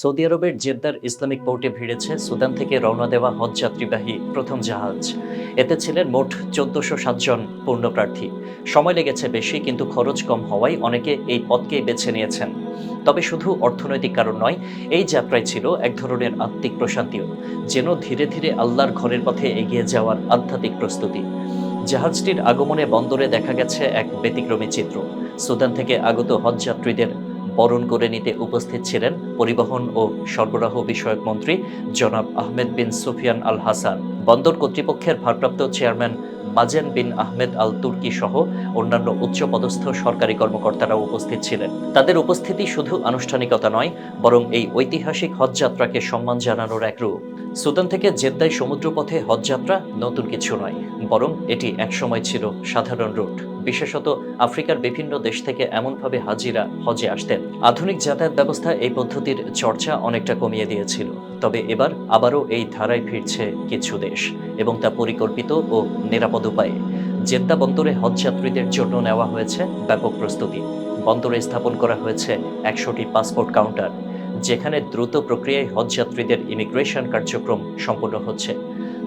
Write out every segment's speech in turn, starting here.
Saudi আরবের জেদ্দার Islamic পোর্টে ভিড়েছে Sudan থেকে রওনা দেওয়া হজ যাত্রীবাহী প্রথম জাহাজ। এতে ছিলেন মোট চোদ্দশো সাতজন পূর্ণপ্রার্থী সময় লেগেছে বেশি, কিন্তু খরচ কম হওয়ায় অনেকে এই পথকেই বেছে নিয়েছেন। তবে শুধু অর্থনৈতিক কারণ নয়, এই যাত্রায় ছিল এক ধরনের আত্মিক প্রশান্তিও, যেন ধীরে ধীরে আল্লাহর ঘরের পথে এগিয়ে যাওয়ার আধ্যাত্মিক প্রস্তুতি। জাহাজটির আগমনে বন্দরে দেখা গেছে এক ব্যতিক্রমী চিত্র। সুদান থেকে আগত হজযাত্রীদের বরণ করে নিতে উপস্থিত ছিলেন পরিবহন ও সরবরাহ বিষয়ক মন্ত্রী জনাব আহমেদ বিন সুফিয়ান আল হাসান। বন্দর কর্তৃপক্ষের ভারপ্রাপ্ত chairman Mazen bin Ahmed Al Turki সহ অন্যান্য উচ্চপদস্থ সরকারি কর্মকর্তারা উপস্থিত ছিলেন। তাদের উপস্থিতি শুধু আনুষ্ঠানিকতা নয়, বরং এই ঐতিহাসিক হজযাত্রাকে সম্মান জানানোর এক রূপ। সুদান থেকে জেদ্দায় সমুদ্রপথে হজযাত্রা নতুন কিছু নয়, বরং এটি একসময় ছিল সাধারণ রুট। বিশেষত আফ্রিকার বিভিন্ন দেশ থেকে এমনভাবে হাজিরা হজে আসতেন। আধুনিক যাতায়াত ব্যবস্থা এই পদ্ধতির চর্চা অনেকটা কমিয়ে দিয়েছিল। তবে এবার আবারও এই ধারায় ফিরছে কিছু দেশ, এবং তা পরিকল্পিত ও নিরাপদ উপায়ে। জেদ্দা বন্দরে হজযাত্রীদের জন্য নেওয়া হয়েছে ব্যাপক প্রস্তুতি। বন্দরে স্থাপন করা হয়েছে একশোটি পাসপোর্ট কাউন্টার যেখানে দ্রুত প্রক্রিয়ায় হজযাত্রীদের ইমিগ্রেশন কার্যক্রম সম্পন্ন হচ্ছে।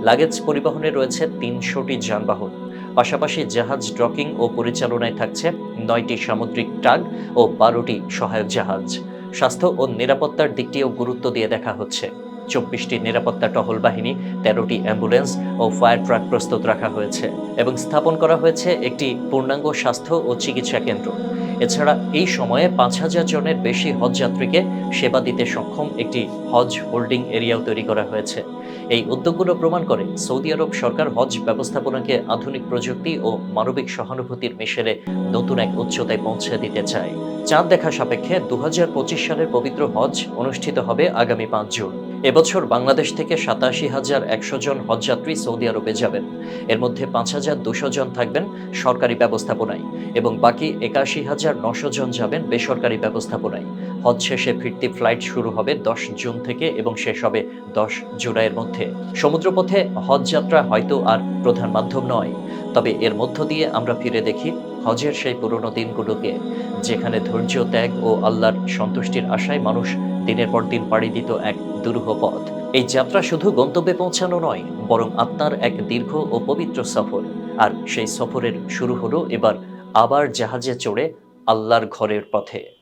লাগেজ পরিবহনে রয়েছে তিনশোটি যানবাহন। পাশাপাশি জাহাজ ডকিং ও পরিচালনায় থাকছে নয়টি সামুদ্রিক টাগ ও বারোটি সহায়ক জাহাজ। স্বাস্থ্য ও নিরাপত্তার দিকটিও গুরুত্ব দিয়ে দেখা হচ্ছে। চব্বিশটি নিরাপত্তা টহল বাহিনী, তেরোটি অ্যাম্বুলেন্স ও ফায়ার ট্রাক প্রস্তুত রাখা হয়েছে এবং স্থাপন করা হয়েছে একটি পূর্ণাঙ্গ স্বাস্থ্য ও চিকিৎসা কেন্দ্র। এছাড়া এই সময়ে পাঁচ হাজার জনের বেশি হজযাত্রীকে সেবা দিতে সক্ষম একটি হজ হোল্ডিং এরিয়াও তৈরি করা হয়েছে। এই উদ্যোগগুলো প্রমাণ করে সৌদি আরব সরকার হজ ব্যবস্থাপনাকে আধুনিক প্রযুক্তি ও মানবিক সহানুভূতির মিশেলে নতুন এক উচ্চতায় পৌঁছে দিতে চায়। চাঁদ দেখা সাপেক্ষে দু হাজার পঁচিশ সালের পবিত্র হজ অনুষ্ঠিত হবে আগামী পাঁচ জুন। এবছর বাংলাদেশ থেকে সাতাশি হাজার একশো জন হজযাত্রী সৌদি আরবে যাবেন। এর মধ্যে পাঁচ হাজার দুশো জন থাকবেন সরকারি ব্যবস্থাপনায় এবং বাকি একাশি হাজার নশো জন যাবেন বেসরকারি ব্যবস্থাপনায়। হজ শেষে ফিরতি ফ্লাইট শুরু হবে দশ জুন থেকে এবং শেষ হবে দশ জুলাইয়ের মধ্যে। সমুদ্রপথে হজ যাত্রা হয়তো আর প্রধান মাধ্যম নয়, তবে এর মধ্য দিয়ে আমরা ফিরে দেখি হজের সেই পুরনো দিনগুলোকে, যেখানে ধৈর্য, ত্যাগ ও আল্লাহর সন্তুষ্টির আশায় মানুষ দিনের পর দিন পাড়ি দিত এক দুরূহ পথ। এই যাত্রা শুধু গন্তব্যে পৌঁছানো নয়, বরং আত্মার এক দীর্ঘ ও পবিত্র সফর। আর সেই সফরের শুরু হলো এবার আবার জাহাজে চড়ে আল্লাহর ঘরের পথে।